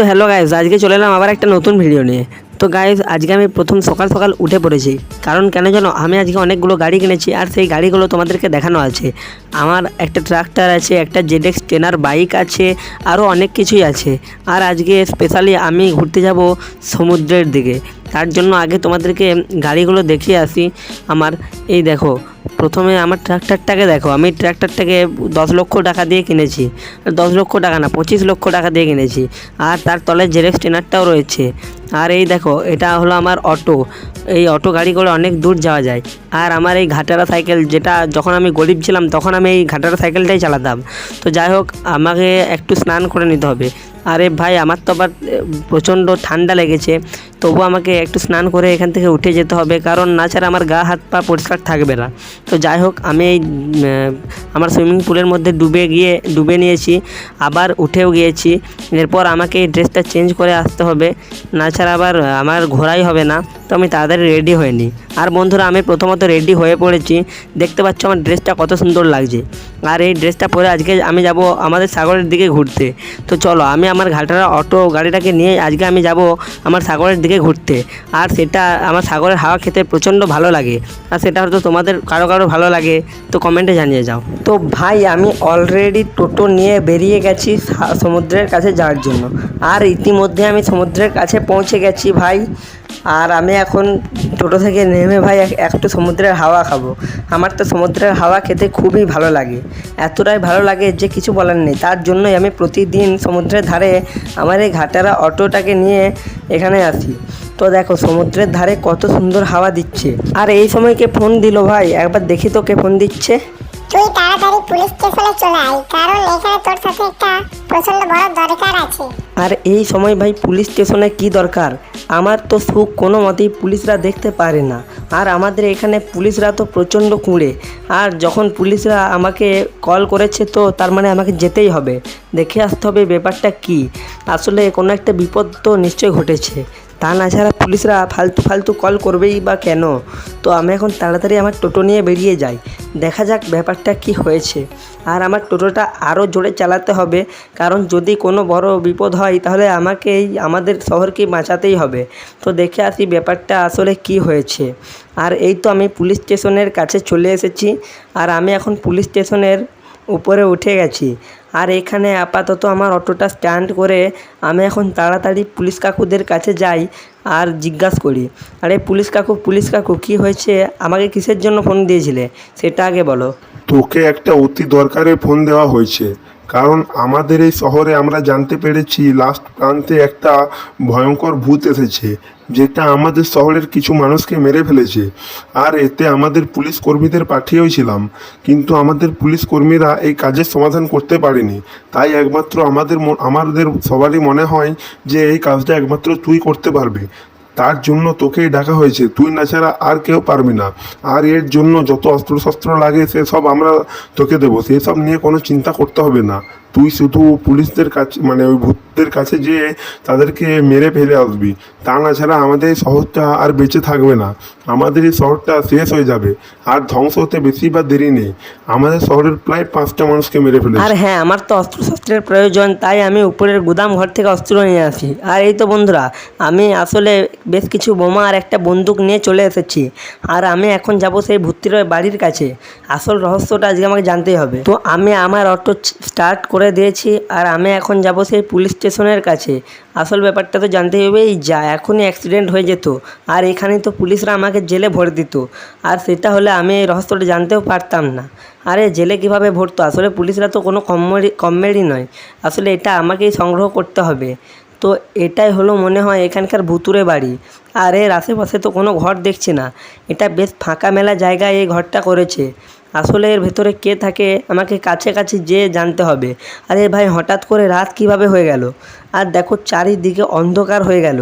তো hello guys আজকে চলে এলাম আবার একটা নতুন ভিডিও নিয়ে। তো গাইজ আজকে আমি প্রথম সকাল সকাল উঠে পড়েছি। কারণ কেন জানো, আমি আজকে অনেকগুলো গাড়ি কিনেছি আর সেই গাড়িগুলো তোমাদেরকে দেখানো আছে। আমার একটা ট্রাক্টর আছে, একটা জেডেক্স টেনার বাইক আছে আরও অনেক কিছুই আছে। আর আজকে স্পেশালি আমি ঘুরতে যাব সমুদ্রের দিকে। তার জন্য আগে তোমাদেরকে গাড়িগুলো দেখিয়ে আসি। আমার, এই দেখো, প্রথমে আমার ট্র্যাক্টরটাকে দেখো, আমি ট্র্যাক্টরটাকে দশ লক্ষ টাকা দিয়ে কিনেছি। দশ লক্ষ টাকা না, পঁচিশ লক্ষ টাকা দিয়ে কিনেছি। আর তার তলে জেরেক্স ট্রেনারটাও রয়েছে। আর এই দেখো, এটা হলো আমার অটো। এই অটো গাড়ি করে অনেক দূর যাওয়া যায়। আর আমার এই ঘাটারা সাইকেল যেটা, যখন আমি গরিব ছিলাম, তখন আমি এই ঘাটারা সাইকেলটাই চালাতাম। তো যাই হোক, আমাকে একটু স্নান করে নিতে হবে। আরে ভাই, আমার তো আবার প্রচণ্ড ঠান্ডা লেগেছে। তবু আমাকে একটু স্নান করে এখান থেকে উঠে যেতে হবে, কারণ না ছাড়া আমার গা, হাত, পা পরিষ্কার থাকবে না। তো যাই হোক, আমি এই আমার সুইমিং পুলের মধ্যে ডুবে গিয়ে, ডুবে নিয়েছি, আবার উঠেও গিয়েছি। এরপর আমাকে এই ড্রেসটা চেঞ্জ করে আসতে হবে, না ছাড়া আবার আমার ঘোরাই হবে না। তো আমি তাড়াতাড়ি রেডি হয়নি আর বন্ধুরা, আমি প্রথমত রেডি হয়ে পড়েছি। দেখতে পাচ্ছ আমার ড্রেসটা কত সুন্দর লাগছে। আর এই ড্রেসটা পরে আজকে আমি যাব আমাদের সাগরের দিকে ঘুরতে। তো চলো, আমি আমার ঘাটারা অটো গাড়িটাকে নিয়ে আজকে আমি যাব আমার সাগরের দিকে ঘুরতে। আর সেটা আমার সাগরের হাওয়া খেতে প্রচণ্ড ভালো লাগে। আর সেটা হয়তো তোমাদের কারও কারও ভালো লাগে, তো কমেন্টে জানিয়ে যাও। তো ভাই, আমি অলরেডি টোটো নিয়ে বেরিয়ে গেছি সমুদ্রের কাছে যাওয়ার জন্য। আর ইতিমধ্যে আমি সমুদ্রের কাছে পৌঁছে গেছি ভাই। আর আমি এখন টোটো থেকে নেমে ভাই একটু সমুদ্রের হাওয়া খাব। আমার তো সমুদ্রের হাওয়া খেতে খুবই ভালো লাগে। এতটাই ভালো লাগে যে কিছু বলার নেই। তার জন্যই আমি প্রতিদিন সমুদ্রের ধারে আমার এই ঘাটারা অটোটাকে নিয়ে এখানে আসি। তো দেখো, সমুদ্রের ধারে কত সুন্দর হাওয়া দিচ্ছে। আর এই সময় কে ফোন দিল ভাই। একবার দেখি তো কে ফোন দিচ্ছে। তুই পুলিশ স্টেশনে চলে আয়, কারণ এখানে তোর সাথে একটা প্রচণ্ড বড় দরকার আছে। আর এই সময় ভাই পুলিশ স্টেশনে কি দরকার? আমার তো সুখ, কোনো মতেই পুলিশরা দেখতে পারে না। আর আমাদের এখানে পুলিশরা তো প্রচণ্ড কুঁড়ে। আর যখন পুলিশরা আমাকে কল করেছে তো তার মানে আমাকে যেতেই হবে। দেখে আসতে হবে ব্যাপারটা কি। আসলে কোনো একটা বিপদ তো নিশ্চয়ই ঘটেছে। তা না ছাড়া পুলিশরা ফালতু ফালতু কল করবেই বা কেন? তো আমি এখন তাড়াতাড়ি আমার টোটো নিয়ে বেরিয়ে যাই। দেখা যাক ব্যাপারটা কি হয়েছে। আর আমার টোটোটা আরও জোরে চালাতে হবে, কারণ যদি কোনো বড় বিপদ হয়, তাহলে আমাকে আমাদের শহরকে বাঁচাতেই হবে। তো দেখে আসি ব্যাপারটা আসলে কি হয়েছে। আর এই তো আমি পুলিশ স্টেশনের কাছে চলে এসেছি, আর আমি এখন পুলিশ স্টেশনের উপরে উঠে গেছি। আর এখানে আপাতত আমার অটোটা স্ট্যান্ড করে আমি এখন তাড়াতাড়ি পুলিশ কাকুদের কাছে যাই আর জিজ্ঞাসা করি, আরে পুলিশ কাকু পুলিশ কাকু, কী হয়েছে? আমাকে কিসের জন্য ফোন দিয়েছিলে? সেটা আগে বলো। তোকে একটা অতি দরকারে ফোন দেওয়া হয়েছে। কারণ আমাদের এই শহরে আমরা জানতে পেরেছি লাস্ট প্রান্তে একটা ভয়ঙ্কর ভূত এসেছে, যেটা আমাদের শহরের কিছু মানুষকে মেরে ফেলেছে। আর এতে আমাদের পুলিশ কর্মীদের পাঠিয়েওছিলাম, কিন্তু আমাদের পুলিশ কর্মীরা এই কাজের সমাধান করতে পারেনি। তাই একমাত্র আমাদের আমাদের সবারই মনে হয় যে এই কাজটা একমাত্র তুই করতে পারবি। তার জন্য তোকেই ডাকা হয়েছে। তুই না ছাড়া আর কেউ পারবি না। আর এর জন্য যত অস্ত্রশস্ত্র লাগে, সে সব আমরা তোকে দেবো। সেসব নিয়ে কোনো চিন্তা করতে হবে না। তুই শুধু পুলিশদের কাছে মানে ওই ভূতদের কাছে যেয়ে তাদেরকে মেরে ফেলে আসবি। তা না ছাড়া আমাদের শহরটা আর বেঁচে থাকবে না। আমাদের এই শহরটা শেষ হয়ে যাবে। আর ধ্বংস হতে বেশি বা দেরি নেই। আমাদের শহরের প্রায় পাঁচটা মানুষকে মেরে ফেলে আর হ্যাঁ আমার তো অস্ত্রশস্ত্রের প্রয়োজন, তাই আমি উপরের গুদাম ঘর থেকে অস্ত্র নিয়ে আসি। আর এই তো বন্ধুরা, আমি আসলে বেশ কিছু বোমা আর একটা বন্দুক নিয়ে চলে এসেছি। আর আমি এখন যাব সেই ভূতির বাড়ির কাছে। আসল রহস্যটা আজকে আমাকে জানতেই হবে। তো আমি আমার অটো স্টার্ট করে দিয়েছি আর আমি এখন যাব সেই পুলিশ স্টেশনের কাছে। আসল ব্যাপারটা তো জানতেই হবে, এই যা এখনই অ্যাক্সিডেন্ট হয়ে যেত। আর এখানে তো পুলিশরা আমাকে জেলে ভরে দিত। আর সেটা হলে আমি এই রহস্যটা জানতেও পারতাম না। আরে জেলে কীভাবে ভরতো? আসলে পুলিশরা তো কোনো কমেডি কমেডি নয়। আসলে এটা আমাকেই সংগ্রহ করতে হবে। তো এটাই হলো মনে হয় এখানকার ভুতুরে বাড়ি। আর এর আশেপাশে তো কোনো ঘর দেখছি না। এটা বেশ ফাঁকা মেলা জায়গায় এই ঘরটা করেছে। আসলে এর ভেতরে কে থাকে, আমাকে কাছে কাছে যেয়ে জানতে হবে। আরে ভাই, হঠাৎ করে রাত কীভাবে হয়ে গেল? আর দেখো, চারিদিকে অন্ধকার হয়ে গেল।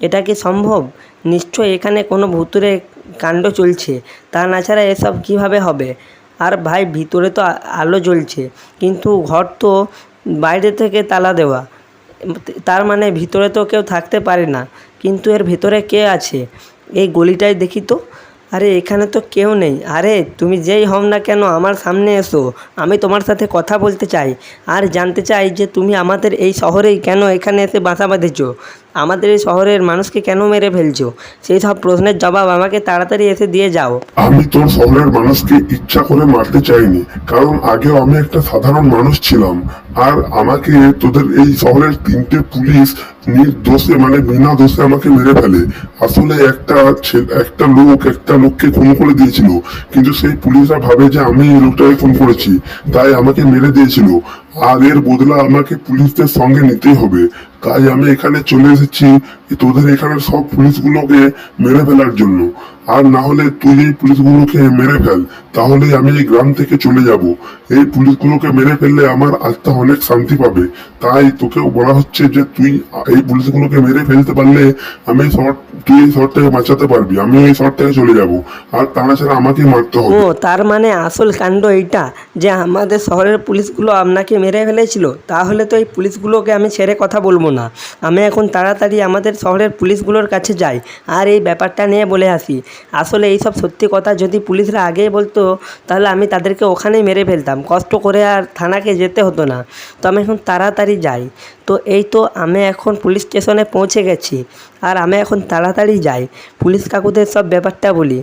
এটা কি সম্ভব? নিশ্চয় এখানে কোনো ভুতুরে কাণ্ড চলছে। তা না ছাড়া এসব কীভাবে হবে? আর ভাই, ভিতরে তো আলো জ্বলছে। কিন্তু ঘর তো বাইরে থেকে তালা দেওয়া। তার মানে ভিতরে তো কেউ থাকতে পারে না, কিন্তু এর ভেতরে কে আছে? এই গলিটাই দেখি তো। আরে, এখানে তো কেউ নেই। আরে, তুমি যেই হও না কেন, আমার সামনে এসো। আমি তোমার সাথে কথা বলতে চাই। আর জানতে চাই যে তুমি আমাদের এই শহরেই কেন এখানে এসে বাসা বাঁধেছো? আমাদের এই শহরের মানুষকে কেন মেরে ফেলছো? সেই সব প্রশ্নের জবাব আমাকে তাড়াতাড়ি এসে দিয়ে যাও। আমি তোর শহরের মানুষকে ইচ্ছা করে মারতে চাইনি, কারণ আগেও আমি একটা সাধারণ মানুষ ছিলাম। আর আমাকে তোদের এই শহরের তিনটে পুলিশ নির্দোষে মানে বিনা দোষে আমাকে মেরে ফেলে। আসলে একটা একটা লোক একটা লোককে খুন করে দিয়েছিল, কিন্তু সেই পুলিশরা ভাবে যে আমি এই লোকটাকে খুন করেছি, তাই আমাকে মেরে দিয়েছিল। আর এর বদলা আমাকে পুলিশদের সঙ্গে নিতেই হবে। তাই আমি এখানে চলে এসেছি তোদের এখানে সব পুলিশগুলোকে মেরে ফেলার জন্য। আর না হলে তুই এই পুলিশগুলোকে মেরে ফেল। তাহলে আমি এই গ্রাম থেকে চলে যাব। এই পুলিশগুলোকে মেরে ফেললে আমার আত্মা অনেক শান্তি পাবে। তাই তোকেও বলা হচ্ছে যে তুই এই পুলিশগুলোকে মেরে ফেলতে পারলে আমি এই শহর তুই এই শহরটাকে বাঁচাতে পারবি। আমি এই শহর থেকে চলে যাব। আর তারা ছাড়া আমাকে মারতে ও হবে তার মানে আসল কাণ্ড এইটা, যে আমাদের শহরের পুলিশগুলো আপনাকে মেরে ফেলেছিল। তাহলে তো এই পুলিশগুলোকে আমি ছেড়ে কথা বলব না। আমি এখন তাড়াতাড়ি আমাদের শহরের পুলিশগুলোর কাছে যাই। আর এই ব্যাপারটা নিয়ে বলে আসি। আসলে এইসব সত্যি কথা যদি পুলিশরা আগেই বলতো, তাহলে আমি তাদেরকে ওখানেই মেরে ফেলতাম। কষ্ট করে আর থানাকে যেতে হতো না। তো আমি এখন তাড়াতাড়ি যাই। তো এই তো আমি এখন পুলিশ স্টেশনে পৌঁছে গেছি। আর আমি এখন তাড়াতাড়ি যাই। পুলিশ কাকুদের সব ব্যাপারটা বলি।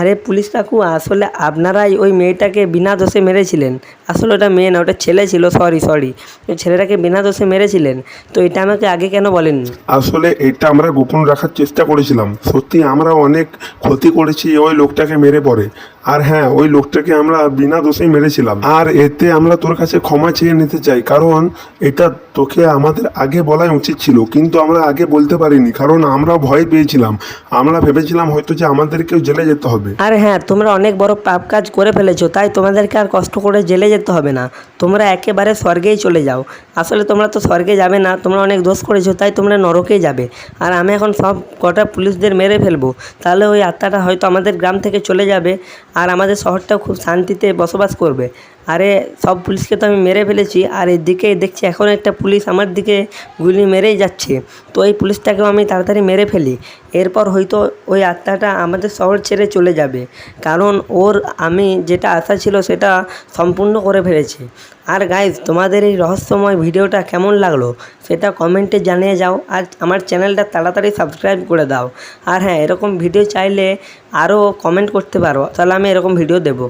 আরে পুলিশ কাকু, আসলে আপনারাই ওই মেয়েটাকে বিনা দোষে মেরেছিলেন। আসলে ওটা মেয়ে না, ওটা ছেলে ছিল সরি সরি ওই ছেলেটাকে বিনা দোষে মেরেছিলেন। তো এটা আমাকে আগে কেন বলেননি আসলে এটা আমরা গোপন রাখার চেষ্টা করেছিলাম। সত্যি আমরা অনেক ক্ষতি করেছি, ওই লোকটাকে মেরে পড়ে আর হ্যাঁ ওই লোকটাকে আমরা বিনা দোষেই মেরেছিলাম। আর এতে আমরা তোর কাছে ক্ষমা চেয়ে নিতে চাই, কারণ এটা তোকে আমাদের আগে বলাই উচিত ছিল, কিন্তু আমরা আগে বলতে পারিনি। কারণ আমরা ভয় পেয়েছিলাম। আমরা ভেবেছিলাম হয়তো যে আমাদেরকেও জেলে যেতে হবে। আর হ্যাঁ তোমরা অনেক বড় পাপ কাজ করে ফেলেছো, তাই তোমাদেরকে আর কষ্ট করে জেলে যেতে হবে না। তোমরা একেবারে স্বর্গেই চলে যাও। আসলে তোমরা তো স্বর্গে যাবে না, তোমরা অনেক দোষ করেছ, তাই তোমরা নরকেই যাবে। আর আমি এখন সব কটা পুলিশদের মেরে ফেলব। তাহলে ওই আত্মাটা হয়তো আমাদের গ্রাম থেকে চলে যাবে। আর আমাদের শহরটাও খুব শান্তিতে বসবাস করবে। আরে সব পুলিশকে তো আমি মেরে ফেলেছি, আর এদিকে দেখছি এখন একটা পুলিশ আমার দিকে গুলি মেরেই যাচ্ছে। তো এই পুলিশটাকেও আমি তাড়াতাড়ি মেরে ফেলি। এরপর হয়তো ওই আত্মাটা আমাদের শহর ছেড়ে চলে যাবে। কারণ ওর আমি যেটা আশা ছিল সেটা সম্পূর্ণ করে ফেলেছি। আর গাইজ তোমাদের এই রহস্যময় ভিডিওটা কেমন লাগল সেটা কমেন্টে জানিয়ে যাও আর আমার চ্যানেলটা তাড়াতাড়ি সাবস্ক্রাইব করে দাও। আর হ্যাঁ এরকম ভিডিও চাইলে আরও কমেন্ট করতে পারো, তাহলে আমি এরকম ভিডিও দেবো।